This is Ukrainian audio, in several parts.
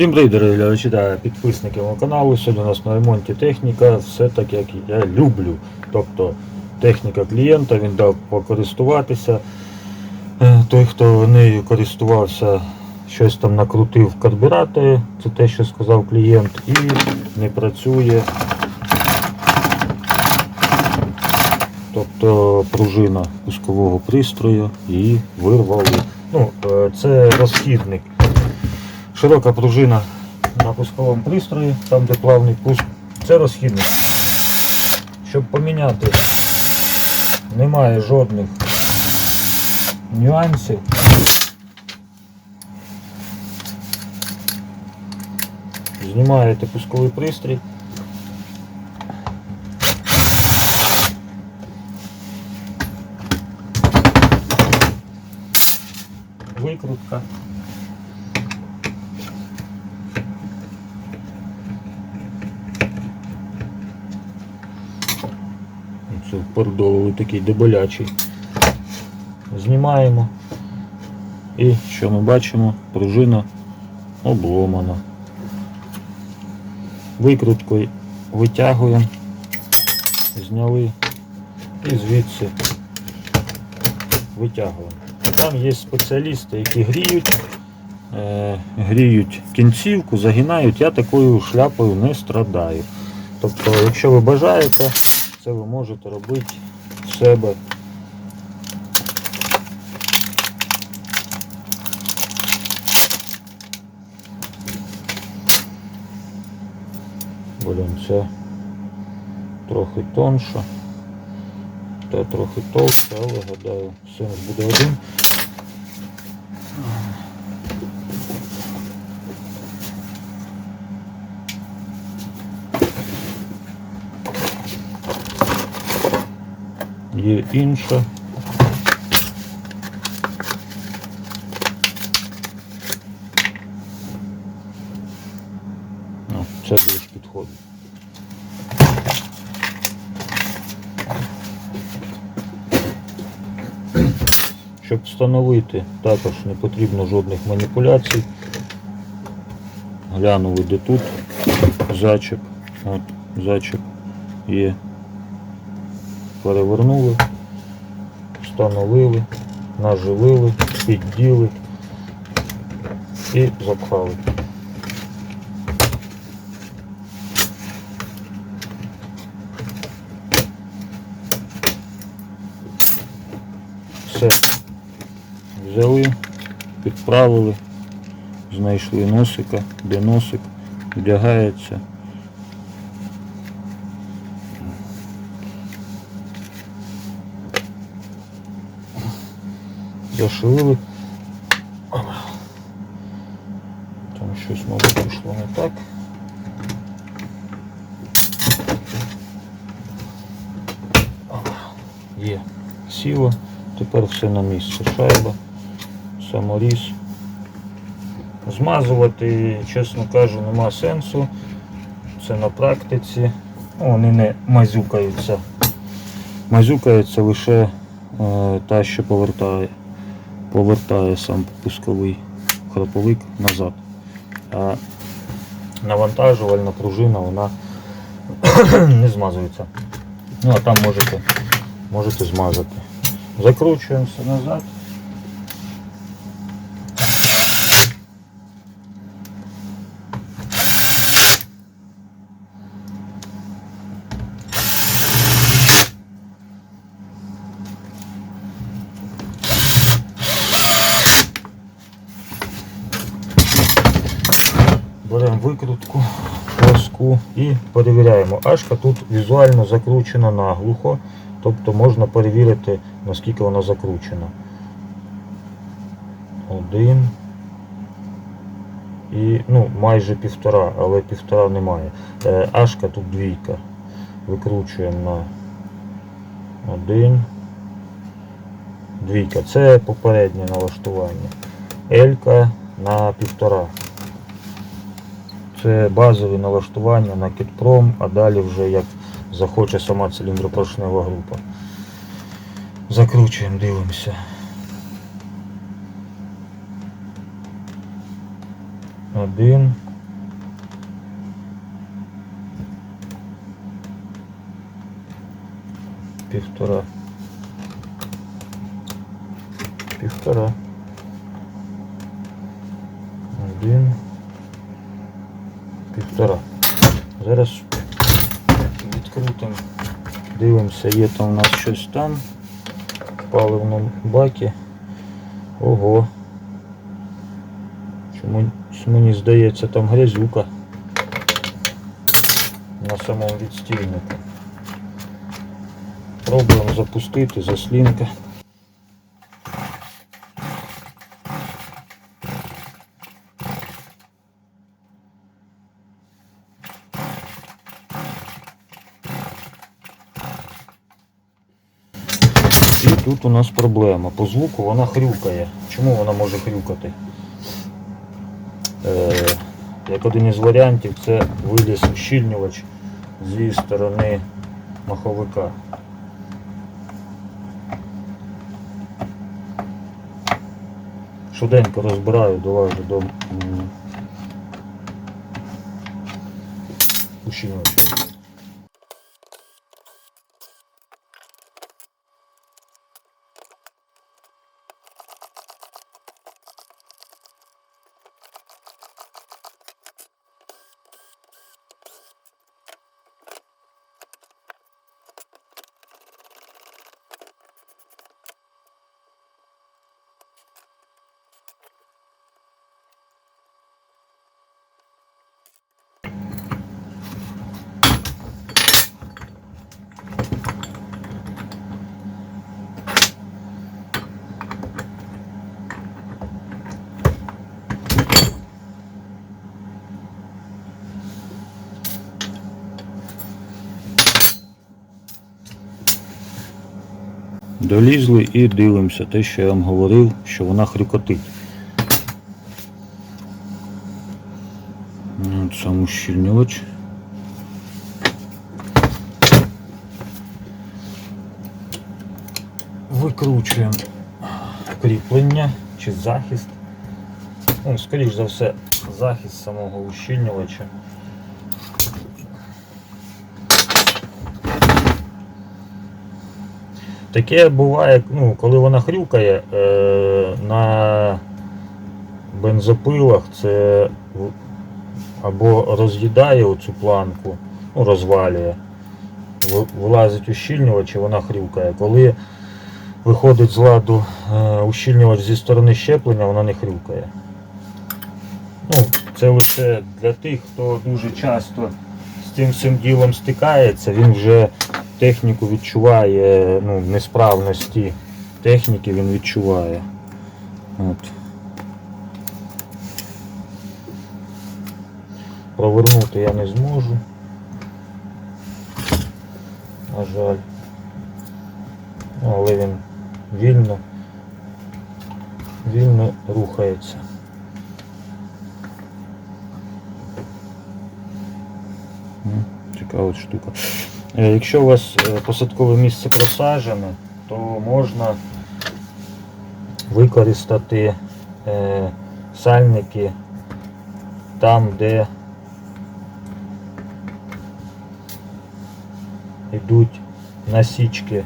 Всім рейдери, глядачі та підписники мого каналу. Сьогодні у нас на ремонті техніка, все так як я люблю. Тобто техніка клієнта, він дав покористуватися. Е, Той, хто нею користувався, щось там накрутив в карбюраторі, це те, що сказав клієнт, і не працює. Тобто пружина пускового пристрою і вирвали. Ну, е, це розхідник. Широка пружина на пусковому пристрої, там де плавний пуск, це розхідник. Щоб поміняти, немає жодних нюансів. Знімаєте пусковий пристрій. Викрутка. Це пордовий такий дебелячий. Знімаємо. І що ми бачимо? Пружина обломана. Викруткою витягуємо, зняли і звідси витягуємо. Там є спеціалісти, які гріють, е, гріють кінцівку, загинають. Я такою шляпою не страдаю. Тобто, якщо ви бажаєте, це ви можете робити в себе. Блін, це трохи тонше, та трохи товще, але гадаю, все буде один. Є інша. Ну, це більш підходить. Щоб встановити, також не потрібно жодних маніпуляцій. Глянули, де тут зачеп. От, зачеп є. Перевернули, встановили, наживили, підділи і запхали. Все. Взяли, підправили, знайшли носика, де носик, вдягається. Зашили. Там щось, мабуть, пішло не так. Є. Сіло. Тепер все на місці. Шайба, саморіз. Змазувати, чесно кажу, нема сенсу. Це на практиці. Вони не мазюкаються. Мазюкається лише е, та, що повертає. Повертає сам пусковий храповик назад. А навантажувальна пружина вона не змазується. Ну а там можете, можете змазати. Закручуємося назад. Беремо викрутку, плоску і перевіряємо. Ашка тут візуально закручена наглухо, тобто можна перевірити, наскільки вона закручена. Один. І ну, майже півтора, але півтора немає. Е, Ашка тут двійка. Викручуємо на один. Двійка. Це попереднє налаштування. Елька на півтора. Це базові налаштування на кітпром, а далі вже як захоче сама циліндропоршнева група. Закручуємо, дивимося. Один. Півтора. Півтора. Один. Півтора. Зараз відкрутимо. Дивимося, є там у нас щось там. В паливному бакі. Ого. Чому мені здається там грязюка на самому відстільнику. Пробуємо запустити заслінка. Тут у нас проблема. По звуку вона хрюкає. Чому вона може хрюкати? Е, як один із варіантів, це виліз ущільнювач зі сторони маховика. Швиденько розбираю, долажу до ущільнювача. Долізли і дивимося те, що я вам говорив, що вона хрюкотить. От сам ущільнювач. Викручуємо кріплення чи захист. Ну, скоріш за все, захист самого ущільнювача. Таке буває, ну, коли вона хрюкає е, на бензопилах, це або роз'їдає оцю планку, ну, розвалює, вилазить ущільнювач і вона хрюкає. Коли виходить з ладу е, ущільнювач зі сторони щеплення, вона не хрюкає. Ну, це лише для тих, хто дуже часто з цим всім ділом стикається, він вже техніку відчуває, ну, несправності техніки він відчуває. От. Провернути я не зможу. На жаль. Але він вільно, вільно рухається. Цікава штука. Е, Якщо у вас е, посадкове місце просаджене, то можна використати е, сальники там, де йдуть насічки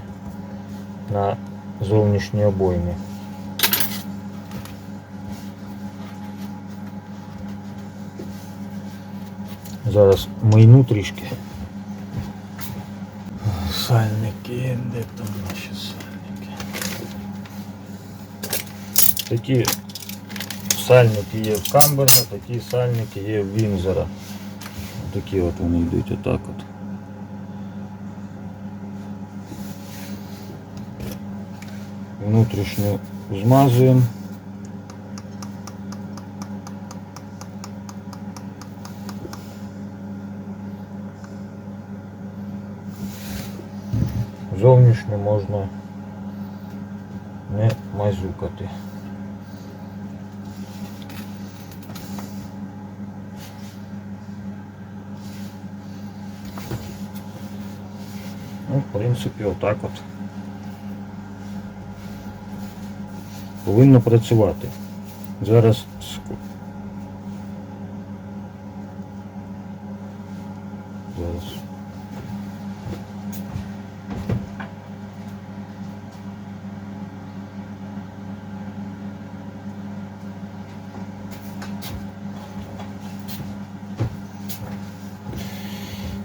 на зовнішній обоймі. Зараз мийну трішки. Сальники, де там наші сальники? Такі сальники є в Камберна, такі сальники є в Вінзора. Такі от вони йдуть отак от. Внутрішню змазуємо. Зовнішню можна не мазюкати. Ну, в принципі, отак от. Повинно працювати. Зараз.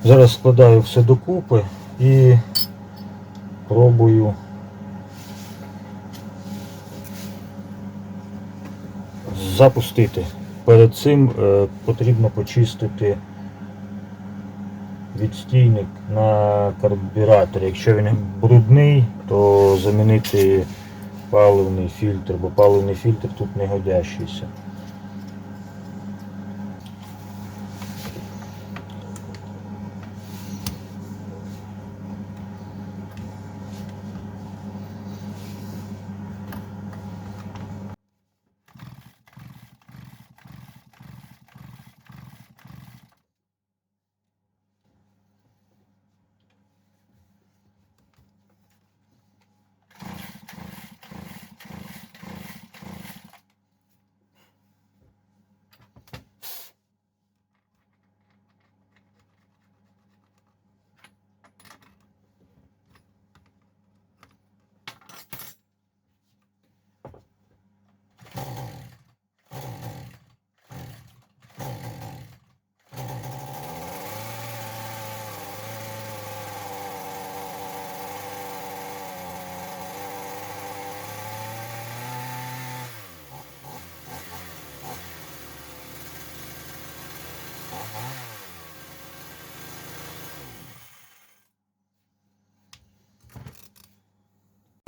Зараз складаю все докупи і пробую запустити. Перед цим е, потрібно почистити відстійник на карбюраторі. Якщо він брудний, то замінити паливний фільтр, бо паливний фільтр тут не годящийся.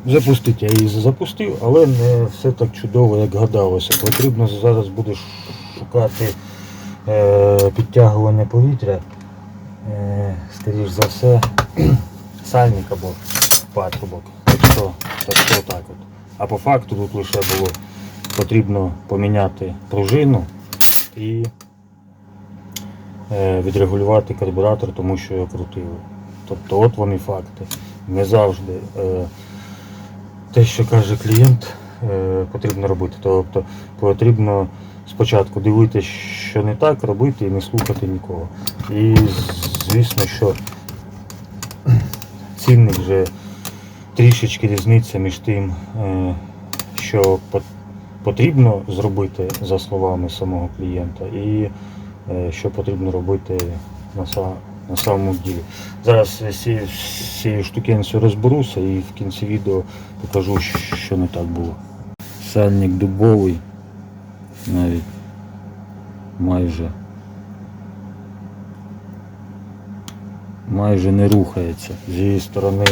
Запустити я її запустив, але не все так чудово, як гадалося. Потрібно зараз буде шукати е, підтягування повітря. Е, скоріш за все, сальник або патрубок. Так що, так що так от. А по факту тут лише було потрібно поміняти пружину і е, відрегулювати карбюратор, тому що його крутили. Тобто от вони факти. Не завжди. Е, те, що каже клієнт, е, потрібно робити. Тобто потрібно спочатку дивитися, що не так, робити і не слухати нікого. І звісно, що цінник вже трішечки різниця між тим, е, що потрібно зробити за словами самого клієнта, і е, що потрібно робити на, на самому ділі. Зараз цією- з цією штукенцею розберуся і в кінці відео покажу, що не так було. Сальник дубовий, навіть майже майже не рухається. З її сторони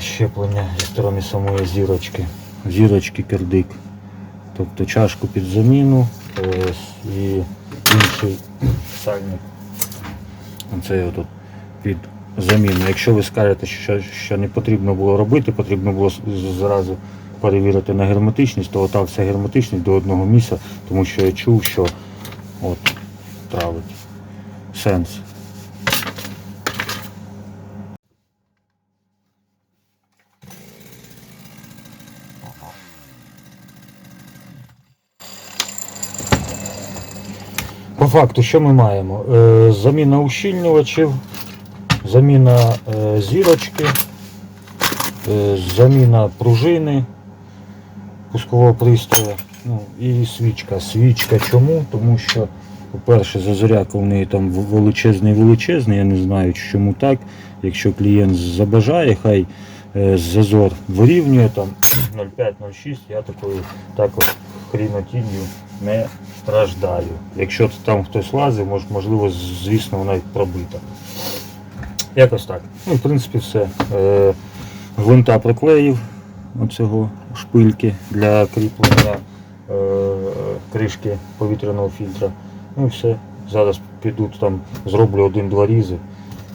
щеплення зі сторони самої зірочки. Зірочки кирдик. Тобто чашку під заміну і інший сальник. Оце отут під заміну. Якщо ви скажете, що, що не потрібно було робити, потрібно було зразу перевірити на герметичність, то отак вся герметичність до одного місця, тому що я чув, що от травить. Сенс. Факту, що ми маємо? Е, заміна ущільнювачів, заміна е, зірочки, е, заміна пружини пускового пристрою ну, і свічка. Свічка чому? Тому що, по-перше, зазоряка в неї там в- величезний величезний, я не знаю чому так. Якщо клієнт забажає, хай зазор вирівнює там 0,5-0,6, я такою так от хрінотінню не страждаю. Якщо там хтось лазив, мож, можливо, звісно, вона й пробита. Якось так. Ну, в принципі, все. Е, гвинта приклеїв оцього шпильки для кріплення е, кришки повітряного фільтра. Ну і все. Зараз піду там, зроблю один-два різи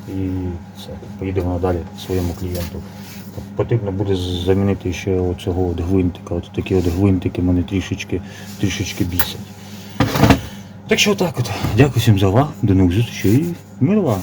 і все. Поїдемо надалі своєму клієнту. Потрібно буде замінити ще оцього от гвинтика. От такі от гвинтики мене трішечки, трішечки бісять. Так що отак от. Дякую всім за увагу. До нових зустрічей і мир вам.